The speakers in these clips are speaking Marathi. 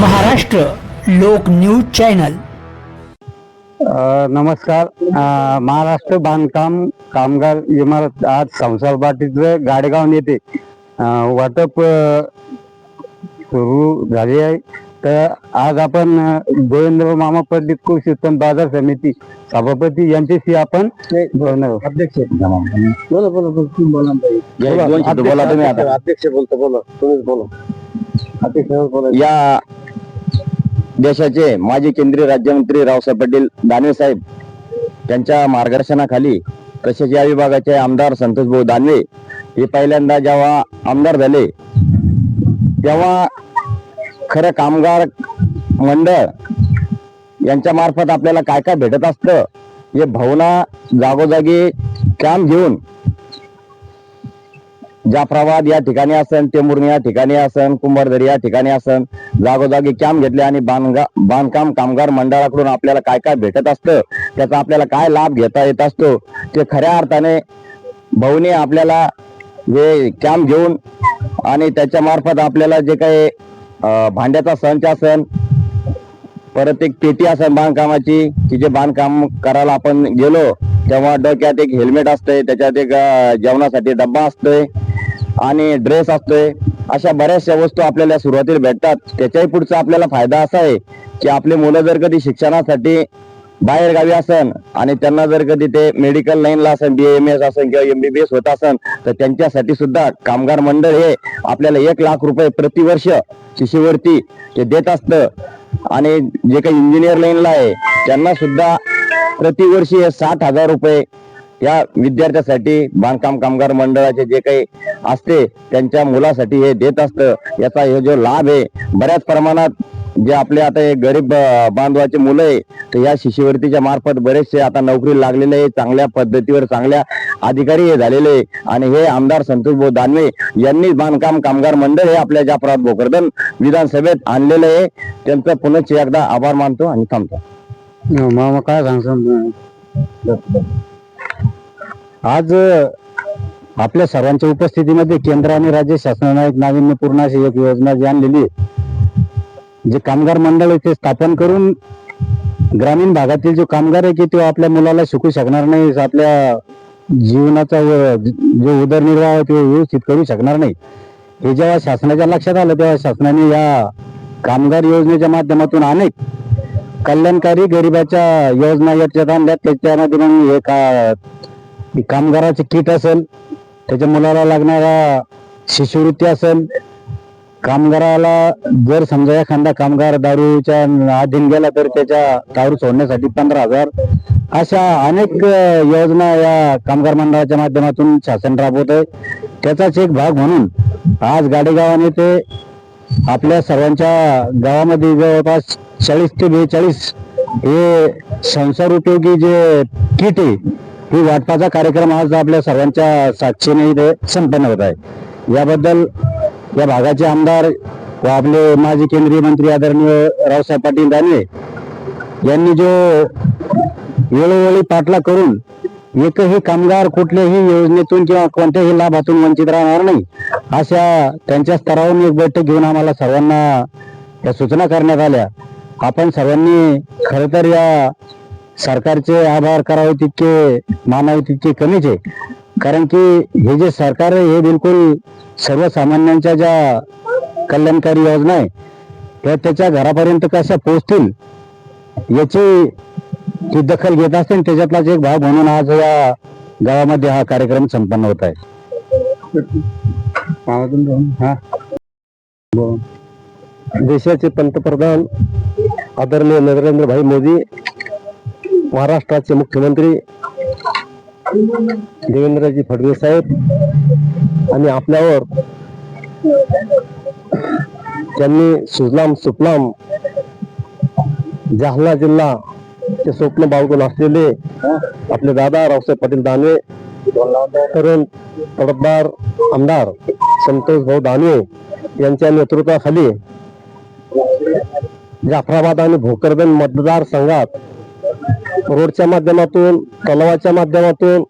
महाराष्ट्र लोक न्यूज चॅनल. नमस्कार. अ, महाराष्ट्र बांधकाम कामगार इमारत आज संसार बाटीचं गाडेगाव येथे अ, वाटप अ, सुरू झाले आहे. तर आज आपण अ, देवेंद्र मामा पंडित कृषी उत्पन्न बाजार समिती सभापती. यांच्याशी आपण बोलणार आहोत. अध्यक्ष बोला बोला बोला तुम्ही बोला बोला, बोला तुम्ही अध्यक्ष, आता. अध्यक्ष बोलतो बोला. तुम्हीच बोला अध्यक्ष बोला. या देशाचे माजी केंद्रीय राज्यमंत्री रावसाहेब पाटील दानवे साहेब त्यांच्या मार्गदर्शनाखाली तसेच या विभागाचे आमदार संतोष भाऊ दानवे हे पहिल्यांदा जेव्हा आमदार झाले तेव्हा खरं कामगार मंडळ यांच्या मार्फत आपल्याला काय काय भेटत असतं हे भावना जागोजागी काम घेऊन जाफराबाद या ठिकाणी असन टेंभुर्णी या ठिकाणी असन कुंभारदरी या ठिकाणी असन जागोजागी कॅम्प घेतले आणि बांधगा बांधकाम कामगार मंडळाकडून आपल्याला काय काय भेटत असतं त्याचा आपल्याला काय लाभ घेता येत असतो ते खऱ्या अर्थाने भाऊने आपल्याला जे कॅम्प घेऊन आणि त्याच्या मार्फत आपल्याला जे काही भांड्याचा संच असन परत एक पेटी असेल बांधकामाची की जे बांधकाम करायला आपण गेलो तेव्हा डोक्यात एक हेल्मेट असतंय त्याच्यात एक जेवणासाठी डब्बा असतोय आणि ड्रेस असतोय. अशा बऱ्याचशा वस्तू आपल्याला सुरुवातीला भेटतात. त्याच्याही पुढचा आपल्याला फायदा असा आहे की आपले मुलं जर कधी शिक्षणासाठी बाहेर गावी असन आणि त्यांना जर कधी ते मेडिकल लाईनला असन बी एम एस असन किंवा एमबीबीएस होत असन तर त्यांच्यासाठी सुद्धा कामगार मंडळ हे आपल्याला एक लाख रुपये प्रतिवर्ष शिष्यवृत्ती ते देत असतं. आणि जे काही इंजिनियर लाईनला आहे त्यांना सुद्धा प्रतिवर्षी हे साठ हजार रुपये या विद्यार्थ्यासाठी बांधकाम कामगार मंडळाचे जे काही असते त्यांच्या मुलासाठी हे देत असतं. याचा हे जो लाभ आहे बऱ्याच प्रमाणात जे आपले आता हे गरीब बांधवाचे मुलं आहे तर या शिष्यवृत्तीच्या मार्फत बरेचसे आता नोकरी लागलेले आहे चांगल्या पद्धतीवर चांगल्या अधिकारी हे झालेले आहे. आणि हे आमदार संतोष भाऊ दानवे यांनी बांधकाम कामगार मंडळ हे आपल्या जाफरात भोकरदन विधानसभेत आणलेलं आहे. त्यांचं पुनश्च एकदा आभार मानतो आणि थांबतो. मामा काय सांगतो? आज आपल्या सर्वांच्या उपस्थितीमध्ये केंद्र आणि राज्य शासनाने एक नाविन्यपूर्ण अशी एक योजना जी आणलेली आहे. जे कामगार मंडळ आहे ते स्थापन करून ग्रामीण भागातील जो कामगार आहे की तो आपल्या मुलाला शिकू शकणार नाही आपल्या जीवनाचा जो उदरनिर्वाह आहे तो व्यवस्थित करू शकणार नाही हे जेव्हा शासनाच्या लक्षात आलं तेव्हा शासनाने या कामगार योजनेच्या माध्यमातून अनेक कल्याणकारी गरिबाच्या योजना याच्यात आणल्या त्याच्यामध्ये मग हे का कामगाराचे किट असेल त्याच्या मुलाला लागणारा शिष्यवृत्ती असेल कामगाराला जर समजा एखादा कामगार दारूच्या अधीन गेला तर त्याच्या दारू सोडण्यासाठी पंधरा हजार अशा अनेक योजना या कामगार मंडळाच्या माध्यमातून शासन राबवत आहे त्याचाच एक भाग म्हणून आज गाडेगावाने ते आपल्या सर्वांच्या गावामध्ये जवळपास चाळीस ते बेचाळीस हे संसार उपयोगी जे किट आहे ही वाटपाचा कार्यक्रम आज आपल्या सर्वांच्या साक्षीने इथे संपन्न होत आहे. याबद्दल या भागाचे आमदार व आपले माजी केंद्रीय मंत्री आदरणीय रावसाहेब पाटील दानवे यांनी जो वेळोवेळी पाठला करून एकही कामगार कुठल्याही योजनेतून किंवा कोणत्याही लाभातून वंचित राहणार नाही अशा त्यांच्या स्तरावरून एक बैठक घेऊन आम्हाला सर्वांना या सूचना करण्यात आल्या. आपण सर्वांनी खर तर या सरकारचे आभार करावे तितके मानावे तितके कमीच आहे. कारण की हे जे सरकार आहे हे बिलकुल सर्वसामान्यांच्या ज्या कल्याणकारी योजना आहे त्या त्याच्या घरापर्यंत कशा पोहोचतील याची ती दखल घेत असते आणि त्याच्यातलाच एक भाग म्हणून आज या गावामध्ये हा कार्यक्रम संपन्न होत आहे. हा. देशाचे पंतप्रधान आदरणीय नरेंद्रभाई मोदी महाराष्ट्राचे मुख्यमंत्री देवेंद्रजी फडणवीस साहेब आणि आपल्यावर त्यांनी सुजलाम सुफलाम जालना जिल्हा ते स्वप्न बाळगून असलेले आपले दादा रावसाहेब पाटील दानवे तरुण तडफदार आमदार संतोष भाऊ दानवे यांच्या नेतृत्वाखाली जाफराबाद आणि भोकरदन मतदारसंघात रोडच्या माध्यमातून तलावाच्या माध्यमातून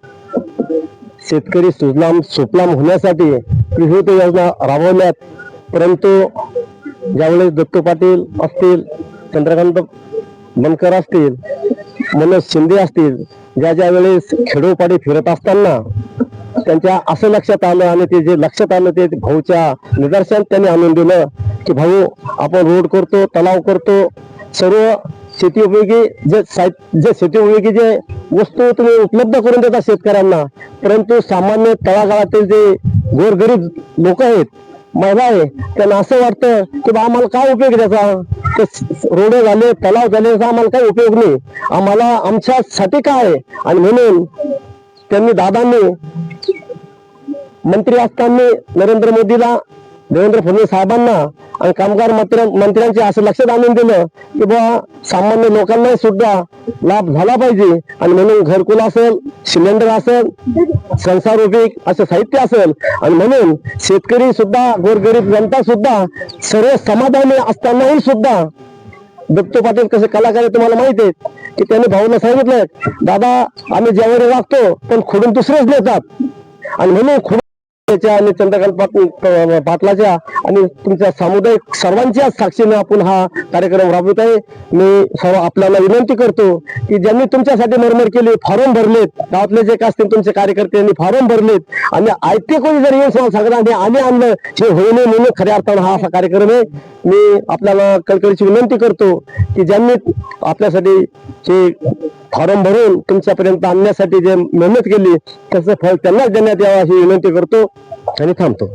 शेतकरी सुजलाम सुफलाम होण्यासाठी विविध योजना राबवल्यात. परंतु ज्यावेळेस दत्तू पाटील असतील चंद्रकांत बनकर असतील मनोज शिंदे असतील ज्या ज्या वेळेस खेडोपाडी फिरत असताना त्यांच्या असं लक्षात आलं आणि ते जे लक्षात आलं ते भाऊच्या निदर्शन त्यांनी आणून दिलं की भाऊ आपण रोड करतो तलाव करतो सर्व शेती उपयोगी जे साहित्य जे शेती उपयोगी जे वस्तू तुम्ही उपलब्ध करून देता शेतकऱ्यांना परंतु सामान्य तळागाळातील जे गोरगरीब लोक आहेत महिला आहे त्यांना असं वाटतं की बा आम्हाला काय उपयोग त्याचा? ते रोड झाले तलाव झाले याचा आम्हाला काही उपयोग नाही. आम्हाला आमच्यासाठी काय आहे? आणि म्हणून त्यांनी दादांनी मंत्री असताना नरेंद्र मोदीला देवेंद्र फडणवीस साहेबांना आणि कामगार मंत्र्यांचे असं लक्षात आणून दिलं की बुवा सामान्य लोकांना सुद्धा लाभ झाला पाहिजे. आणि म्हणून घरकुल असेल सिलेंडर असेल संसार असं साहित्य असेल. आणि म्हणून शेतकरी सुद्धा गोरगरीब जनता सुद्धा सर्व समाधानी असतानाही सुद्धा दत्तू पाटील कसे कलाकार आहे तुम्हाला माहिती आहे की त्यांनी भाऊला सांगितलंय दादा आम्ही ज्यावेळी वागतो पण खोडून दुसरेच देतात आणि म्हणून त्याच्या आणि चंद्रकांत पाटलाच्या आणि तुमच्या सामुदायिक सर्वांच्या साक्षीने आपण हा कार्यक्रम राबवत आहे. मी सर्व आपल्याला विनंती करतो की ज्यांनी तुमच्यासाठी मरमर केली फॉर्म भरलेत गावातले जे काय असतील तुमचे कार्यकर्त्यांनी फॉर्म भरलेत आणि आयते कोणी जर येऊन सांगा सांगणार आणि आम्ही आणलं हे होऊ नये म्हणून खऱ्या अर्थानं हा असा कार्यक्रम आहे. मी आपल्याला कळकळीची विनंती करतो की ज्यांनी आपल्यासाठी हे फॉर्म भरून तुमच्यापर्यंत आणण्यासाठी जे मेहनत केली त्याचं फळ त्यांनाच देण्यात यावं अशी विनंती करतो आणि थांबतो.